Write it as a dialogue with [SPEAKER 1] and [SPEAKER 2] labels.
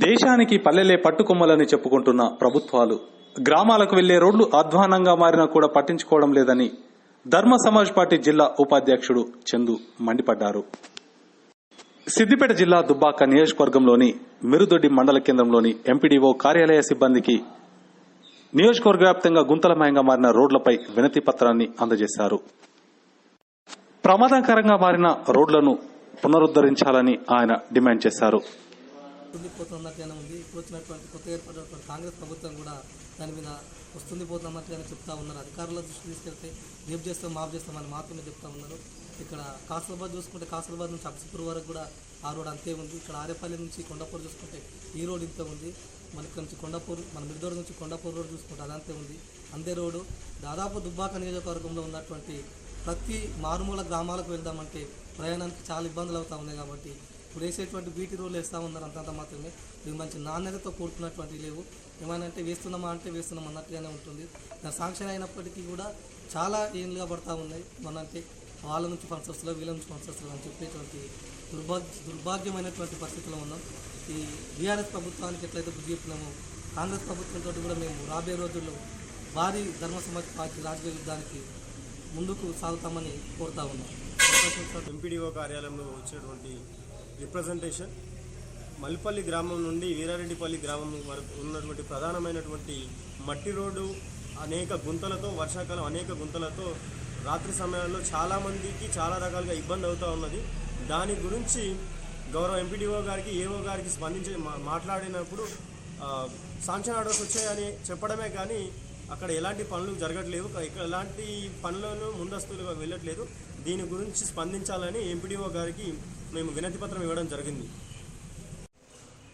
[SPEAKER 1] దేశానికి పల్లెలే పట్టుకొమ్మలని చెప్పుకుంటున్న ప్రభుత్వాలు గ్రామాలకు వెళ్ళే రోడ్లు అధ్వానంగా మారినా కూడా పట్టించుకోవడం లేదని ధర్మ సమాజ్ పార్టీ జిల్లా ఉపాధ్యక్షుడు చందు మండిపడ్డారు. సిద్దిపేట జిల్లా దుబ్బాక నియోజకవర్గంలోని మిరుదొడ్డి మండల కేంద్రంలోని ఎంపీడీఓ కార్యాలయ సిబ్బందికి నియోజకవర్గ వ్యాప్తంగా గుంతలమయంగా మారిన రోడ్లపై వినతి పత్రాన్ని అందజేశారు. ప్రమాదకరంగా మారిన రోడ్లను పునరుద్దరించాలని ఆయన డిమాండ్ చేశారు.
[SPEAKER 2] వస్తుంది ఉంది. ఇప్పుడు వచ్చినటువంటి కొత్త ఏర్పడినటువంటి కాంగ్రెస్ ప్రభుత్వం కూడా దాని మీద వస్తుంది పోతున్నట్టుగానే చెప్తా ఉన్నారు. అధికారుల దృష్టి తీసుకెళ్తే రేపు చేస్తాం మాఫ్ చేస్తామని మాత్రమే చెప్తా ఉన్నారు. ఇక్కడ కాసరాబాద్ చూసుకుంటే కాసరాబాద్ నుంచి అప్సిపూర్ వరకు కూడా ఆ రోడ్ అంతే ఉంది. ఇక్కడ ఆరేపల్లి నుంచి కొండపూర్ చూసుకుంటే ఈ రోడ్ ఇంత ఉంది. మన ఇక్కడ నుంచి కొండపూర్ మన మిద్దూరు నుంచి కొండపూర్ రోడ్ చూసుకుంటే అదంతే ఉంది. అంతే రోడ్డు. దాదాపు దుబ్బాక నియోజకవర్గంలో ఉన్నటువంటి ప్రతి మారుమూల గ్రామాలకు వెళ్దామంటే ప్రయాణానికి చాలా ఇబ్బందులు అవుతూ ఉన్నాయి కాబట్టి ఇప్పుడు వేసేటువంటి బీటీ రోడ్లు వేస్తూ ఉన్నారు అంతంత మాత్రమే. ఇవి మంచి నాణ్యతతో కూడుకున్నటువంటి లేవు. ఏమైనా అంటే వేస్తున్నామా అంటే వేస్తున్నాం అన్నట్టుగానే ఉంటుంది. దాని సాంక్షన్ అయినప్పటికీ కూడా చాలా ఏళ్ళుగా పడతా ఉన్నాయి. మన అంటే వాళ్ళ నుంచి ఫండ్స్ వస్తున్నాయి వీళ్ళ నుంచి ఫండ్స్ వస్తున్నాయి అని చెప్పేటువంటి దుర్భాగ్య దుర్భాగ్యమైనటువంటి పరిస్థితిలో ఉన్నాం. ఈ బీఆర్ఎస్ ప్రభుత్వానికి ఎట్లయితే బుద్ధి చెప్పినామో కాంగ్రెస్ ప్రభుత్వంతో కూడా మేము రాబోయే రోజుల్లో భారీ ధర్మ సమాజ్ పార్టీ రాజకీయ యుద్ధానికి ముందుకు సాగుతామని కోరుతా ఉన్నాం.
[SPEAKER 3] ఎంపీడీఓ కార్యాలయంలో వచ్చినటువంటి రిప్రజెంటేషన్ మల్లిపల్లి గ్రామం నుండి వీరారెడ్డిపల్లి గ్రామం వరకు ఉన్నటువంటి ప్రధానమైనటువంటి మట్టి రోడ్డు అనేక గుంతలతో వర్షాకాలం అనేక గుంతలతో రాత్రి సమయాల్లో చాలామందికి చాలా రకాలుగా ఇబ్బంది అవుతూ ఉన్నది. దాని గురించి గౌరవ ఎంపీడీఓ గారికి ఏఓ గారికి స్పందించి మా- మాట్లాడినప్పుడు ఆ, శాంక్షన్ ఆర్డర్స్ వచ్చాయని చెప్పడమే కానీ అక్కడ ఎలాంటి పనులు జరగట్లేవు ఇక్కడ ఎలాంటి పనులను ముందస్తులుగా వెళ్ళట్లేదు. దీని గురించి స్పందించాలని ఎంపీడీఓ గారికి మేము వినతి పత్రం ఇవ్వడం జరిగింది.